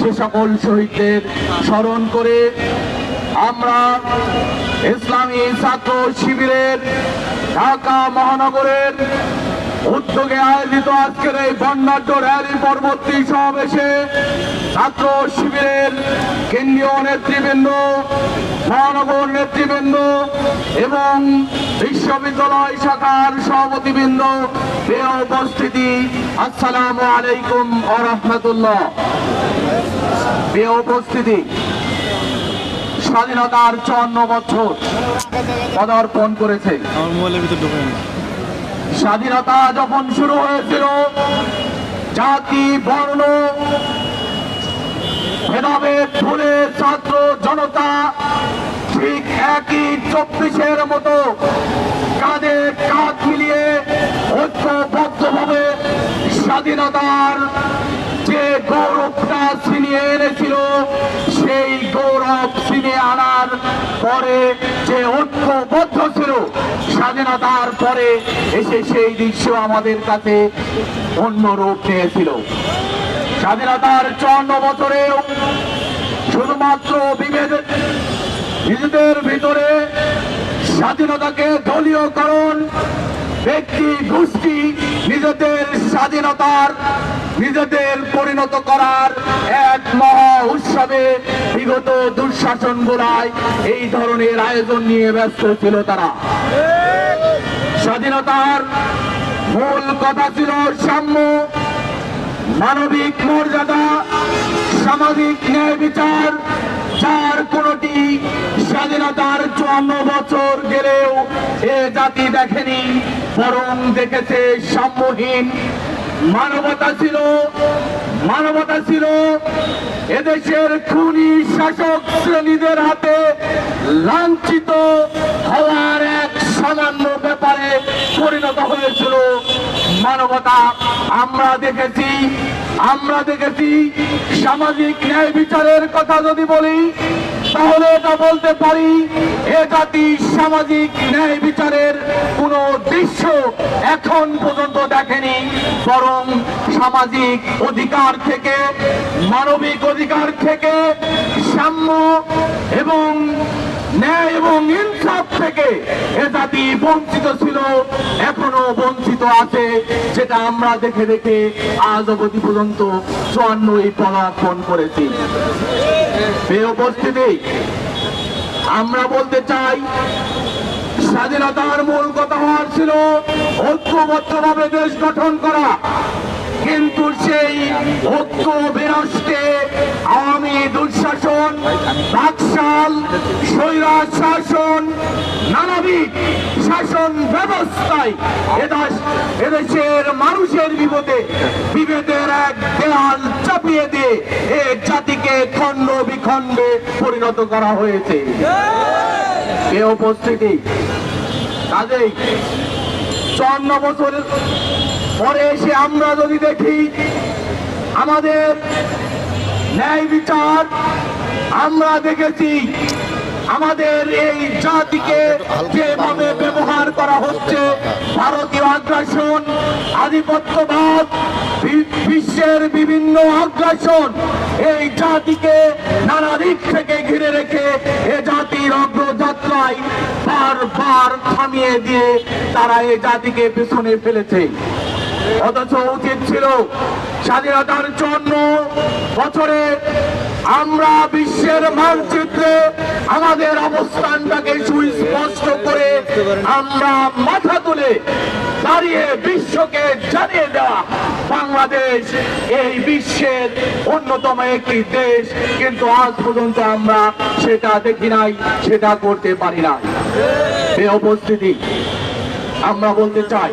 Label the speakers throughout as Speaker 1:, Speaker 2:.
Speaker 1: সে সকল শহীদদের স্মরণ করে আমরা ইসলামী ছাত্র শিবিরের ঢাকা মহানগরের উদ্যোগে আয়োজিত আজকের এই বর্ণাঢ্য র্যালি পরবর্তী সমাবেশে ছাত্র শিবিরের কেন্দ্রীয় নেতৃবৃন্দ, মহানগর নেতৃবৃন্দ এবং বিশ্ববিদ্যালয় শাখার সভাপতিবৃন্দ উপস্থিতি, আসসালামু আলাইকুম ও রহমতুল্লাহ। প্রিয় উপস্থিতি স্বাধীনতার চুয়ান্ন বছর পদার্পণ করেছে। স্বাধীনতা যখন শুরু হয়েছিল জাতি বর্ণ ভেদাভেদ ভুলে ছাত্র জনতা ঠিক একই চব্বিশের মতো কাঁধে কাঁধ মিলিয়ে ঐক্যবদ্ধভাবে স্বাধীনতার যে গৌরবটা ছিনিয়ে এনেছিল, সেই গৌরব ছিনিয়ে আনার পরে যে ঐক্যবদ্ধ ছিল, স্বাধীনতার পরে এসে সেই দৃশ্য আমাদের কাছে অন্য রূপ নিয়েছিল। স্বাধীনতার চুয়ান্ন বছরেও শুধুমাত্র বিভেদ, নিজেদের ভিতরে স্বাধীনতাকে দলীয়করণ ব্যক্তি, গোষ্ঠী নিজেদের স্বাধীনতার, নিজেদের পরিণত করার এক মহা উৎসবে বিগত দুঃশাসন গোলায় এই ধরনের আয়োজন নিয়ে ব্যস্ত ছিল তারা। স্বাধীনতার মূল কথা ছিল সাম্য, মানবিক মর্যাদা, সামাজিক ন্যায় বিচার যার কোনটি স্বাধীনতার চুয়ান্ন বছর গেলেও এ জাতি দেখেনি, বরং দেখেছে সাম্যহীন। মানবতা ছিল মানবতা ছিল এদেশের খুনি শাসক শ্রেণীদের হাতে লাঞ্ছিত হওয়ার এক সামান্য ব্যাপারে পরিণত হয়েছিল। মানবতা আমরা দেখেছি আমরা দেখেছি। সামাজিক ন্যায় বিচারের কথা যদি বলি, তাহলে এটা বলতে পারি, এ জাতি সামাজিক ন্যায় বিচারের কোন দৃশ্য এখন পর্যন্ত দেখেনি, বরং সামাজিক অধিকার থেকে, মানবিক অধিকার থেকে সাম্য এবং ন্যায় এবং ইনসাফ থেকে এ জাতি বঞ্চিত ছিল, এখনও বঞ্চিত আছে, যেটা আমরা দেখে দেখে আজ অবধি পর্যন্ত চুয়ান্নই পদার্পণ করেছি। উপস্থিতি, আমরা বলতে চাই, স্বাধীনতার মূল কথা হওয়ার ছিল ঐক্যবদ্ধভাবে দেশ গঠন করা। কিন্তু সেই ঐক্য বিনষ্টে আওয়ামী দুঃশাসন, বাকশাল স্বৈরা শাসন, নানাবিধ শাসন ব্যবস্থায় এদেশ এদেশের মানুষের বিপদে, বিভেদের এক দেয়াল চাপিয়ে দিয়ে এ জাতিকে খণ্ড বিখণ্ডে পরিণত করা হয়েছে। এ উপস্থিতি কাজেই চুয়ান্ন বছর পরে এসে আমরা যদি দেখি আমাদের ন্যায় বিচার, আমরা দেখেছি আমাদের এই জাতিকে যেভাবে ব্যবহার করা হচ্ছে, ভারতীয় আগ্রাসন, আধিপত্যবাদ বিশ্বের বিভিন্ন আগ্রাসন, এই জাতিকে নানা দিক থেকে ঘিরে রেখে এ জাতির অগ্রযাত্রায় বারবার থামিয়ে দিয়ে তারা এই জাতিকে পেছনে ফেলেছে। অথচ উচিত ছিল স্বাধীনতার জন্য বছরে আমরা বিশ্বের মানচিত্রে আমাদের অবস্থানটাকে সুস্পষ্ট করে আমরা মাথা তুলে দাঁড়িয়ে বিশ্বকে জানিয়ে দেওয়া বাংলাদেশ এই বিশ্বের অন্যতম একটি দেশ। কিন্তু আজ পর্যন্ত আমরা সেটা দেখি নাই, সেটা করতে পারি না এ উপস্থিতি আমরা বলতে চাই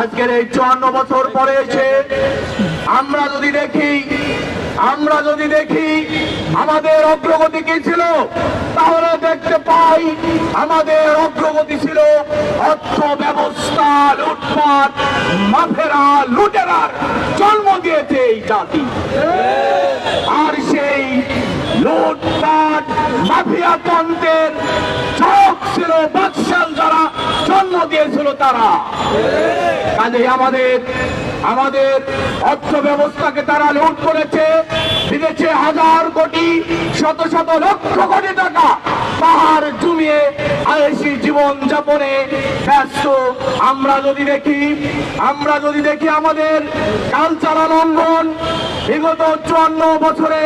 Speaker 1: আজকের এই চুয়ান্ন বছর পরে এসে আমরা যদি দেখি আমরা যদি দেখি আমাদের অগ্রগতি কি ছিল তাহলে দেখতে পাই আমাদের অগ্রগতি ছিল অর্থ ব্যবস্থা লুটপাট মাফেরা লুটেরার জন্ম দিয়েছে এই জাতি। আর সেই লুটপাট মাফিয়া তন্ত্রের ছিল বাদশাল যারা জন্ম দিয়েছিল তারা। কাজে আমাদের আমাদের অর্থ ব্যবস্থাকে তারা লুট করেছে জমিয়েছে হাজার কোটি, শত শত লক্ষ কোটি টাকা পাহাড় জমিয়ে আয়েসি জীবন যাপনে ব্যস্ত। আমরা যদি দেখি, আমরা যদি দেখি আমাদের কালচারাল অঙ্গন বিগত চুয়ান্ন বছরে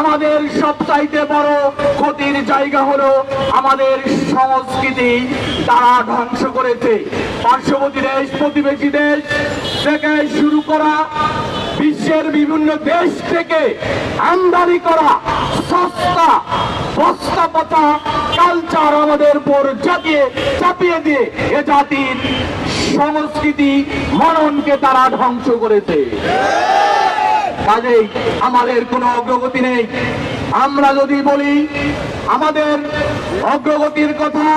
Speaker 1: আমাদের সবচাইতে বড় ক্ষতির জায়গা হলো আমাদের সংস্কৃতি তারা ধ্বংস করেছে। পার্শ্ববর্তী দেশ, প্রতিবেশী দেশ থেকে শুরু করা, বিশ্বের বিভিন্ন দেশ থেকে আমদানি করা, সস্তা, বস্তা পচা কালচার আমাদের উপর চাপিয়ে চাপিয়ে দিয়ে এ জাতির সংস্কৃতি, মননকে তারা ধ্বংস করেছে। কাজেই আমাদের কোনো অগ্রগতি নেই। আমরা যদি বলি আমাদের অগ্রগতির কথা,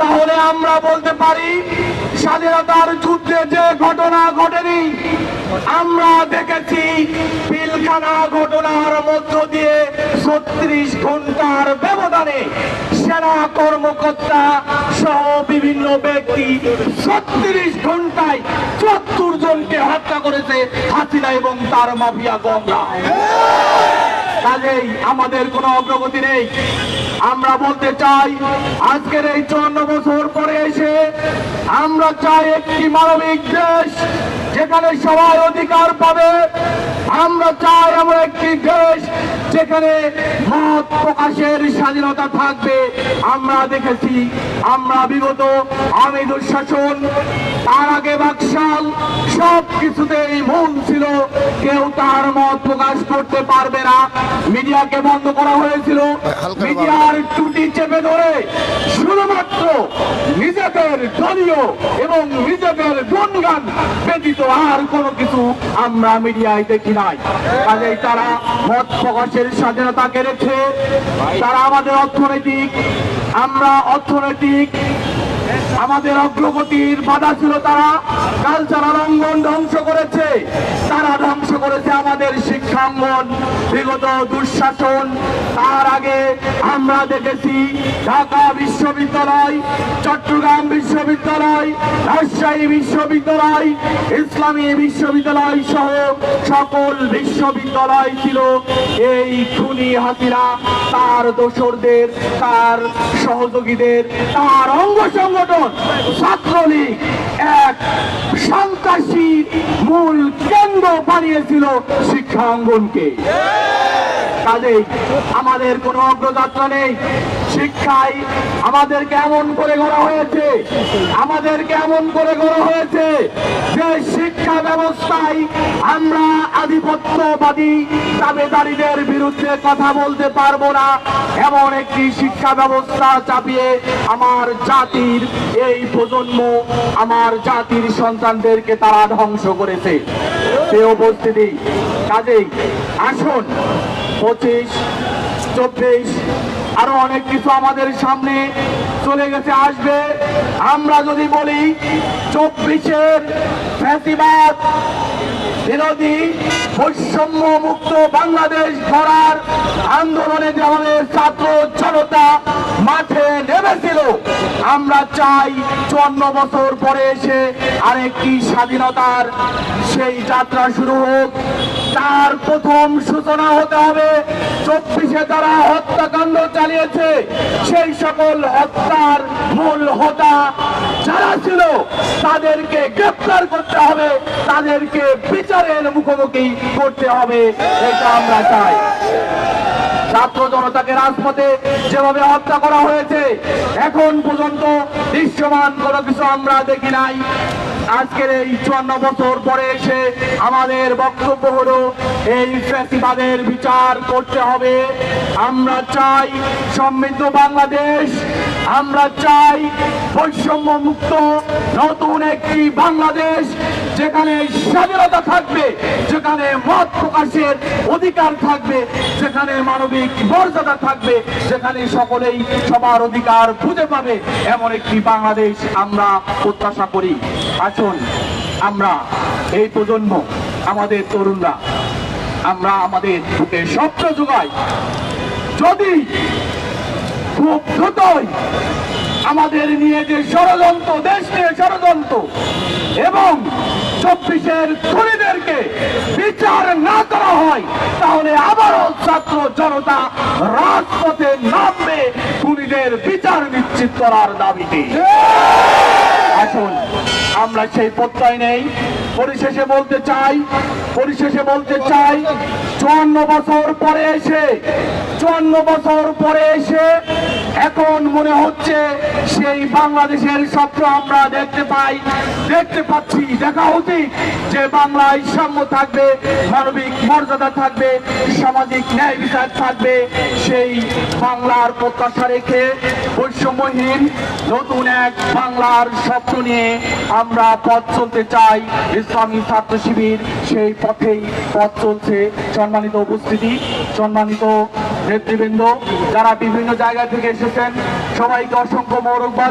Speaker 1: তাহলে আমরা বলতে পারি স্বাধীনতার যুদ্ধে যে ঘটনা ঘটেনি, আমরা দেখেছি পিলখানা ঘটনার মধ্য দিয়ে ছত্রিশ ঘণ্টার ব্যবধানে সেনা কর্মকর্তা সহ বিভিন্ন ব্যক্তি ছত্রিশ ঘন্টায় চুয়াত্তর জনকে হত্যা করেছে হাসিনা এবং তার মাফিয়া গঙ্গা। কাজেই আমাদের কোনো অগ্রগতি নেই। আমরা বলতে চাই, আজকের এই চুয়ান্ন বছর পরে এসে আমরা চাই একটি মানবিক দেশ যেখানে সবাই অধিকার পাবে। আমরা চাই এমন একটি দেশ যেখানে মত প্রকাশের স্বাধীনতা থাকবে। আমরা দেখেছি আমরা বিগত আমি দুঃশাসন তার আগে বাকশাল সব কিছুতেই মূল ছিল। কেউ তার মত প্রকাশ করতে পারবে না। মিডিয়াকে বন্ধ করা হয়েছিল। মিডিয়ার টুটি চেপে ধরে শুধুমাত্র নিজেদের দলীয় এবং নিজেদের গুণগান ব্যতীত আর কোনো কিছু আমরা মিডিয়ায় দেখি নাই। কাজেই তারা মত প্রকাশের স্বাধীনতাকে রেখে তারা আমাদের অর্থনৈতিক আমরা অর্থনৈতিক আমাদের অগ্রগতির বাধা ছিল তারা কালচারাল অঙ্গন ধ্বংস করেছে। তারা ধ্বংস করেছে আমাদের শিক্ষাঙ্গন বিগত দুঃশাসন, তার আগে আমরা দেখেছি ঢাকা বিশ্ববিদ্যালয়, চট্টগ্রাম বিশ্ববিদ্যালয়, রাজশাহী বিশ্ববিদ্যালয়, ইসলামী বিশ্ববিদ্যালয় সহ সকল বিশ্ববিদ্যালয় ছিল। এই খুনি হাতিরা, তার দোসরদের, তার সহযোগীদের, তার অঙ্গ সংগঠন ছাত্রলীগ এক সন্ত্রাসী মূল কেন্দ্র বানিয়েছিল শিক্ষা কাজেই আমাদের কোনো অগ্রযাত্রা নেই। শিক্ষায় আমাদের কেমন করে গড়া হয়েছে আমাদের কেমন করে গড়া হয়েছে যে শিক্ষা ব্যবস্থায় আমরা আধিপত্যবাদী দাবেদারীদের বিরুদ্ধে কথা বলতে পারব না। এমন একটি শিক্ষা ব্যবস্থা চাপিয়ে আমার জাতির এই প্রজন্ম, আমার জাতির সন্তানদেরকে তারা ধ্বংস করেছে। সে উপস্থিতি, কাজেই আসুন পঁচিশ, চব্বিশ, আরও অনেক কিছু আমাদের সামনে চলে গেছে, আসবে। আমরা যদি বলি চব্বিশের ফ্যাসিবাদ, বিরোধী বৈষম্য মুক্ত বাংলাদেশ গড়ার আন্দোলনে যে আমাদের ছাত্র জনতা মাঠে নেমেছিল, আমরা চাই চুয়ান্ন বছর পরে এসে আরেকটি স্বাধীনতার সেই যাত্রা শুরু হোক। তার প্রথম সূচনা হতে হবে। চব্বিশে তারা হত্যাকাণ্ড চালিয়েছে। সেই সকল হত্যার মূল হোতা যারা ছিল, তাদেরকে গ্রেপ্তার করতে হবে। তাদেরকে বিচারের মুখোমুখি করতে হবে, এটা আমরা চাই। ছাত্র জনতাকে রাজপথে যেভাবে হত্যা করা হয়েছে, এখন পর্যন্ত দৃশ্যমান কোনো কিছু আমরা দেখি নাই। আজকের এই চুয়ান্ন বছর পরে এসে আমাদের বক্তব্য হলো, এই ফ্যাসিবাদের বিচার করতে হবে। আমরা চাই সমৃদ্ধ বাংলাদেশ, আমরা চাই বৈষম্য মুক্ত নতুন একটি বাংলাদেশ। যেখানে স্বাধীনতা থাকবে, যেখানে মত প্রকাশের অধিকার থাকবে, যেখানে মানবিক মর্যাদা থাকবে, যেখানে সকলেই সবার অধিকার খুঁজে পাবে, এমন একটি বাংলাদেশ আমরা প্রত্যাশা করি। আসুন, আমরা এই প্রজন্ম, আমাদের তরুণরা, আমরা আমাদের বুকে স্বপ্ন যোগাই যদি খুব দ্রুতই আমাদের নিয়ে যে ষড়যন্ত্র, দেশ নিয়ে ষড়যন্ত্র এবং চব্বিশের খুনিদেরকে বিচার না করা হয়, তাহলে আবারও ছাত্র জনতা রাজপথে নামবে খুনিদের বিচার নিশ্চিত করার দাবিতে। আসুন। আমরা সেই প্রত্যয় নেই। পরিশেষে বলতে চাই, পরিশেষে বলতে চাই, চুয়ান্ন বছর পরে এসে, চুয়ান্ন বছর পরে এসে এখন মনে হচ্ছে সেই বাংলাদেশের স্বপ্ন আমরা দেখতে পাই, দেখতে পাচ্ছি, দেখা উচিত যে বাংলায় সাম্য থাকবে, মানবিক মর্যাদা থাকবে, সামাজিক ন্যায় বিচার থাকবে। সেই বাংলার প্রত্যাশা রেখে বৈষম্যহীন নতুন এক বাংলার স্বপ্ন নিয়ে আমরা পথ চলতে চাই। ইসলামী ছাত্র শিবির সেই পথেই পথ চলছে। সম্মানিত উপস্থিতি, সম্মানিত নেতৃবৃন্দ, যারা বিভিন্ন জায়গা থেকে এসেছেন, সবাইকে অসংখ্য মৌরকবাদ